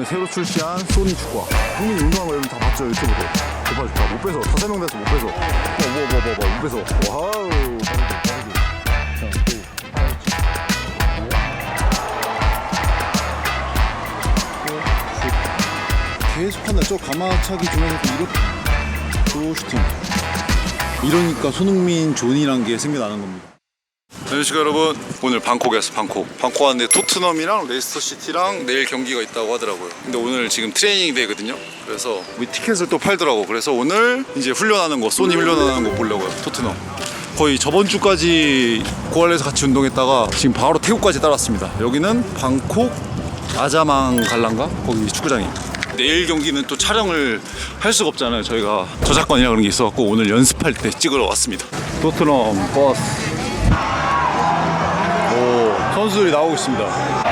이번에 새로 출시한 소니 축구화. 국민 운동한 거 여러분 다 봤죠 유튜브로. 못 봐줘, 다못 빼서 다 설명돼서 못 빼서. 어뭐뭐뭐뭐 못 빼서. 와우. 계속 한다. 저 가마차기 중에서도 이렇게 또 슈팅. 이러니까 손흥민 존이란 게 생겨나는 겁니다. 안녕하십니까 여러분. 오늘 방콕이었어 방콕. 방콕 왔는데 토트넘이랑 레이스터 시티랑 내일 경기가 있다고 하더라고요. 근데 오늘 지금 트레이닝 데이거든요. 그래서 우리 티켓을 또 팔더라고. 그래서 오늘 이제 훈련하는 거 소니 훈련하는 거 보려고요 토트넘. 거의 저번 주까지 고알에서 같이 운동했다가 지금 바로 태국까지 따랐습니다. 여기는 방콕 아자망 갈란가? 거기 축구장이. 내일 경기는 또 촬영을 할 수가 없잖아요 저희가. 저작권이라 그런 게 있어갖고 오늘 연습할 때 찍으러 왔습니다. 토트넘 버스. 오, 선수들이 나오고 있습니다.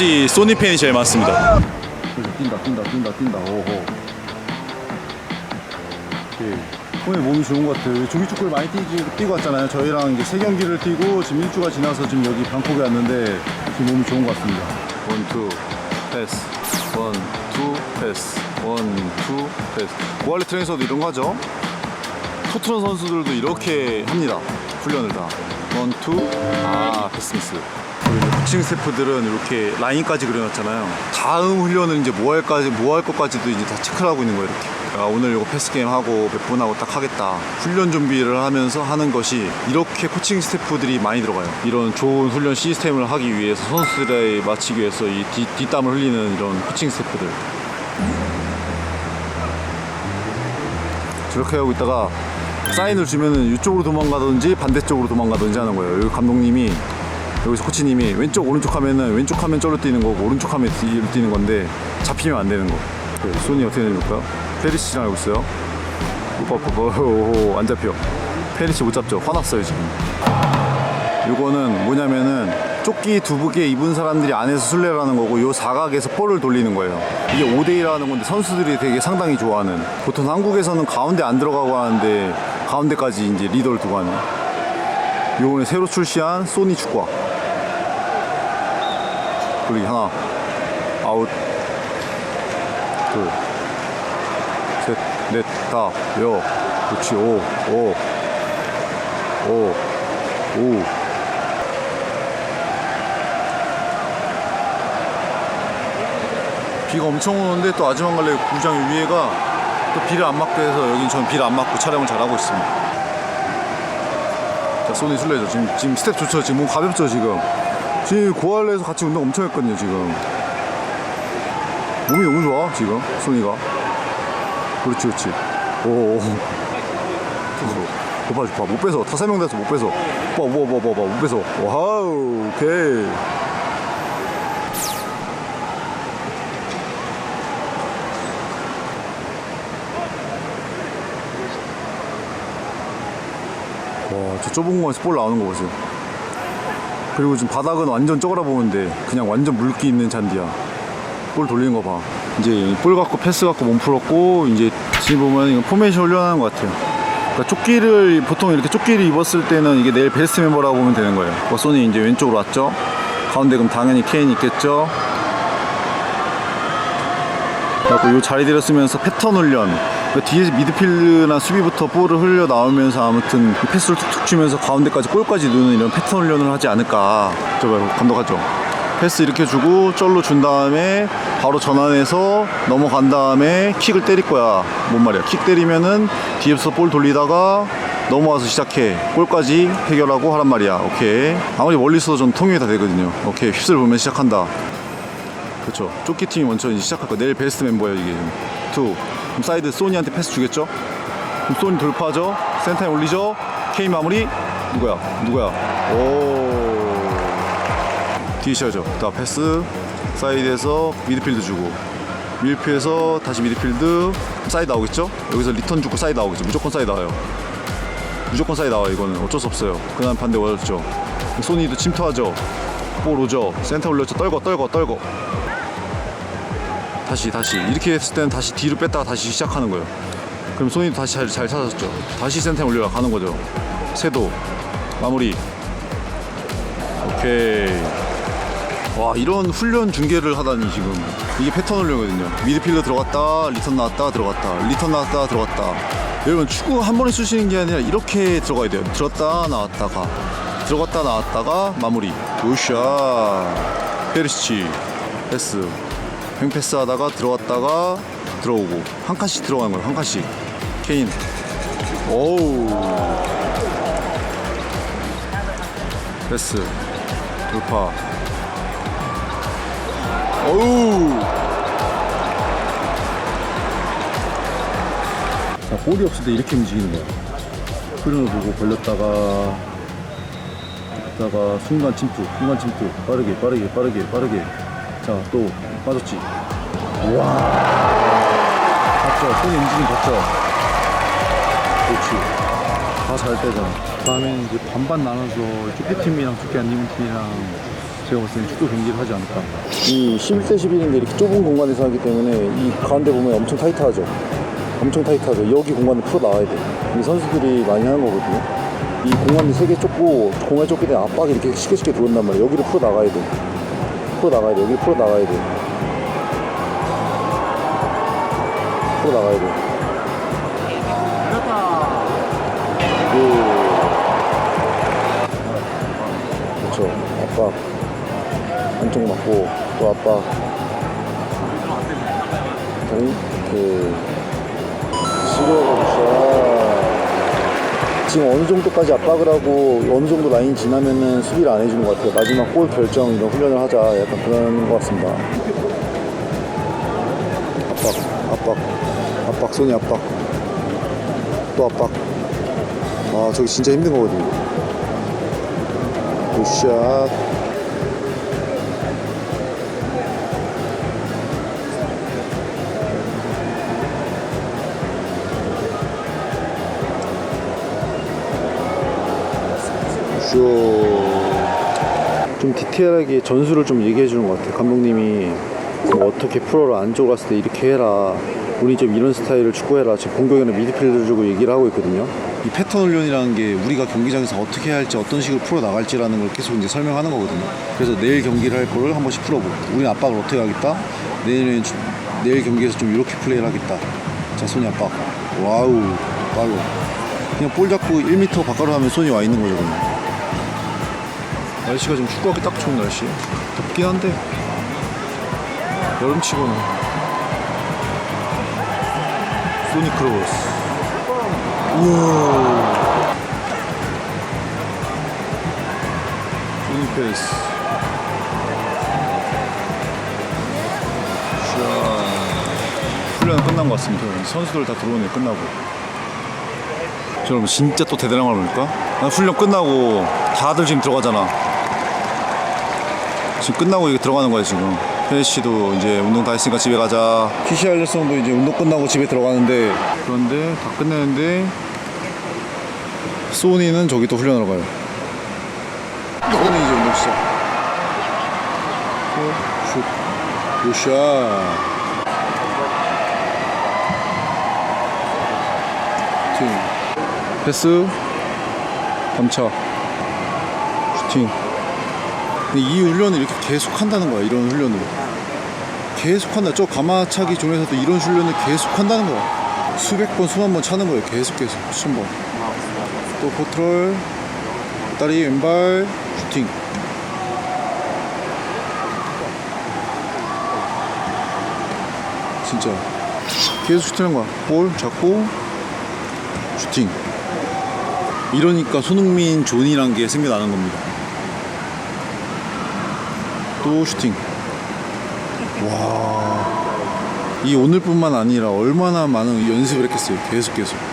역시 소니 팬이 제일 많습니다. 뛴다, 뛴다, 뛴다, 뛴다. 오호. 오늘 몸이 좋은 것 같아요. 조기 축구를 많이 뛰지, 뛰고 왔잖아요. 저희랑 이제 세 경기를 뛰고 지금 일주가 지나서 지금 여기 방콕에 왔는데 지금 몸이 좋은 것 같습니다. 원, 투, 패스. 원, 투, 패스. 원, 투, 패스. 고알리 트레이너도 이런 거 하죠. 토트넘 선수들도 이렇게 합니다. 훈련을 다. 원, 투, 아, 패스 미스. 코칭 스태프들은 이렇게 라인까지 그려놨잖아요. 다음 훈련은 이제 뭐 할까지, 뭐 할 것까지도 이제 다 체크를 하고 있는 거예요, 이렇게. 아, 오늘 이거 패스 게임 하고 몇 분 하고 딱 하겠다. 훈련 준비를 하면서 하는 것이 이렇게 코칭 스태프들이 많이 들어가요. 이런 좋은 훈련 시스템을 하기 위해서 선수들에 맞추기 위해서 이 뒷, 뒷담을 흘리는 이런 코칭 스태프들. 저렇게 하고 있다가 사인을 주면은 이쪽으로 도망가든지 반대쪽으로 도망가든지 하는 거예요. 여기 감독님이 여기서 코치님이 왼쪽 오른쪽 하면은 왼쪽 하면 저로 뛰는 거고 오른쪽 하면 뒤로 뛰는 건데 잡히면 안 되는 거. 그 손이 어떻게 되는 걸까요? 페리시랑 알고 있어요. 오빠 오빠 오빠 오호 안 잡혀. 페리시 못 잡죠. 화났어요 지금. 요거는 뭐냐면은 조끼 두부게 입은 사람들이 안에서 술래를 하는 거고 요 사각에서 볼을 돌리는 거예요. 이게 5대1 하는 건데 선수들이 되게 상당히 좋아하는. 보통 한국에서는 가운데 안 들어가고 하는데 가운데까지 이제 리더를 두고 하는. 요번에 새로 출시한 소니 축구화. 그리고 하나, 아웃, 둘, 셋, 넷, 다, 여, 그렇지, 오, 오, 오, 오. 비가 엄청 오는데 또 아즈만갈레 구장 위에가 또 비를 안 맞게 해서 여긴 전 비를 안 맞고 촬영을 잘하고 있습니다. 자, 소니 술래죠. 지금, 지금 스텝 좋죠. 지금 몸 가볍죠, 지금. 지금 고할래에서 같이 운동 엄청 했거든요, 지금. 몸이 너무 좋아, 지금. 소니가. 그렇지, 그렇지. 오, 오. 오빠, 오빠, 못 빼서. 다 설명돼서 못 빼서. 오빠, 오빠, 오빠, 오빠, 못 빼서. 와우, 오케이. 와, 저 좁은 공간에서 볼 나오는 거 보세요. 그리고 지금 바닥은 완전 쪼그라 보는데 그냥 완전 물기 있는 잔디야. 볼 돌리는 거 봐. 이제 볼 갖고 패스 갖고 몸 풀었고 이제 지금 보면 이거 포메이션 훈련하는 것 같아요. 그러니까 조끼를 보통 이렇게 조끼를 입었을 때는 이게 내일 베스트 멤버라고 보면 되는 거예요. 뭐 소니 이제 왼쪽으로 왔죠. 가운데 그럼 당연히 케인 있겠죠. 그리고 요 자리들을 쓰면서 패턴 훈련. 그 뒤에 미드필드나 수비부터 볼을 흘려 나오면서 아무튼 이 패스를 툭툭 주면서 가운데까지 골까지 넣는 이런 패턴 훈련을 하지 않을까. 저 봐요 감독하죠. 패스 이렇게 주고 쩔로 준 다음에 바로 전환해서 넘어간 다음에 킥을 때릴 거야. 뭔 말이야. 킥 때리면은 뒤에서 볼 돌리다가 넘어와서 시작해. 골까지 해결하고 하란 말이야. 오케이. 아무리 멀리 있어도 전 통일이 다 되거든요. 오케이. 휩쓸 보면 시작한다 그렇죠. 조끼 팀이 먼저 이제 시작할 거야. 내일 베스트 멤버예요 이게. 투. 그럼 사이드 소니한테 패스 주겠죠? 그럼 소니 돌파하죠. 센터에 올리죠. K 마무리. 누구야? 누구야? 오. 뒤에 쉬어죠. 자 패스. 사이드에서 미드필드 주고. 밀피에서 다시 미드필드 사이드 나오겠죠? 여기서 리턴 주고 사이드 나오겠죠? 무조건 사이드 나와요. 무조건 사이드 나와요. 이거는 어쩔 수 없어요. 그난 반대 원했죠. 소니도 침투하죠. 볼 오죠. 센터 올렸죠. 떨고 떨고 떨고. 다시 다시. 이렇게 했을 때는 다시 뒤로 뺐다가 다시 시작하는 거예요. 그럼 소니도 다시 잘, 잘 찾았죠. 다시 센터에 올려 가는 거죠. 세도. 마무리. 오케이. 와 이런 훈련 중계를 하다니 지금. 이게 패턴 훈련이거든요. 미드필더 들어갔다 리턴 나왔다 들어갔다. 리턴 나왔다 들어갔다. 여러분 축구 한 번에 쑤시는 게 아니라 이렇게 들어가야 돼요. 들었다 나왔다가. 들어갔다 나왔다가 마무리. 요샤 페리시치. 패스 횡패스 하다가 들어갔다가 들어오고 한 칸씩 들어가는 거예요 한 칸씩 케인 오우 패스 돌파 어우. 자, 볼이 없을 때 이렇게 움직이는 거야. 흐름을 보고 벌렸다가, 했다가 순간 침투, 순간 침투. 빠르게, 빠르게, 빠르게, 빠르게. 자, 또 빠졌지. 와. 봤죠? 손이 움직임 봤죠? 그렇지. 다 잘 빼잖아. 다음에는 이제 반반 나눠서 축구팀이랑 축구 안 입은 팀이랑 제가 봤을 때는 축구 경기를 하지 않을까. 이 11대 11인데 이렇게 좁은 공간에서 하기 때문에 이 가운데 보면 엄청 타이트하죠. 엄청 타이트하죠. 여기 공간을 풀어 나와야 돼. 이 선수들이 많이 하는 거거든요. 이 공간이 세개 좁고 공간이 좁기 때문에 압박이 이렇게 쉽게 쉽게 들어온단 말이야. 여기를 풀어 나가야 돼. 풀어 나가야 돼. 여기 풀어 나가야 돼. 풀어 나가야 돼. 그렇죠. 압박. 안쪽 맞고 또 압박 그 시도가 지금 어느 정도까지 압박을 하고 어느 정도 라인 지나면은 수비를 안 해주는 것 같아요 마지막 골 결정 이런 훈련을 하자 약간 그런 것 같습니다 압박 압박. 압박 손이 압박. 또 압박. 아 저기 진짜 힘든 거거든요. 굿샷. 좀 디테일하게 전술을 좀 얘기해 주는 것 같아요. 감독님이. 뭐 어떻게 프로를 안쪽으로 갔을 때 이렇게 해라. 우리 좀 이런 스타일을 축구해라. 지금 공격에는 미드필더를 주고 얘기를 하고 있거든요. 이 패턴 훈련이라는 게 우리가 경기장에서 어떻게 해야 할지 어떤 식으로 풀어 나갈지라는 걸 계속 이제 설명하는 거거든요. 그래서 내일 경기를 할 거를 한 번씩 풀어보고 우리 압박을 어떻게 하겠다. 내일은 주- 내일 경기에서 좀 이렇게 플레이를 하겠다. 자 손이 압박. 와우 빠르. 그냥 볼 잡고 1m 바깥으로 하면 손이 와 있는 거죠. 그냥. 날씨가 지금 축구하기 딱 좋은 날씨. 덥긴 한데 여름치고는 소니 크로스. 우와. 소니 페이스. 샤. 훈련은 끝난 것 같습니다. 선수들 다 들어오네 끝나고. 저 여러분 진짜 또 대단한 걸 보니까 난 훈련 끝나고 다들 지금 들어가잖아. 지금 끝나고 이게 들어가는 거야 지금. 혜리 씨도 이제 운동 다 했으니까 집에 가자. PC 알렸성도 이제 운동 끝나고 집에 들어가는데 그런데 다 끝내는데 소니는 저기 또 훈련하러 가요. 소니 이제 운동 시작. 슛, 굿샷. 팅. 패스. 감차. 슈팅. 이 훈련을 이렇게 계속 한다는 거야 이런 훈련을 계속 한다. 저 가마차기 중에서도 이런 훈련을 계속 한다는 거야. 수백 번 수만 번 차는 거예요 계속 계속 수천 번또 포트롤 다리 왼발 슈팅. 진짜. 계속 슈팅하는 거야. 볼 잡고 슈팅. 이러니까 손흥민 존이란 게 생겨나는 겁니다 또 슈팅. 와. 이 오늘뿐만 아니라 얼마나 많은 연습을 했겠어요. 계속 계속.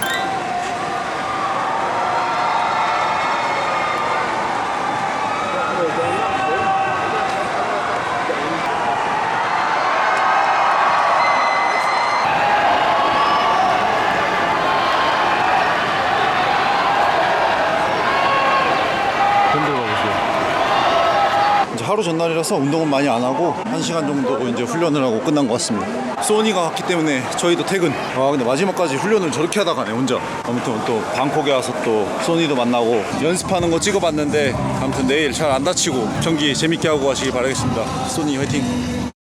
전날이라서 운동은 많이 안 하고 1시간 정도 이제 훈련을 하고 끝난 것 같습니다. 소니가 왔기 때문에 저희도 퇴근. 아 근데 마지막까지 훈련을 저렇게 하다 가네 혼자. 아무튼 또 방콕에 와서 또 소니도 만나고 연습하는 거 찍어봤는데 아무튼 내일 잘 안 다치고 경기 재밌게 하고 가시기 바라겠습니다. 소니 화이팅!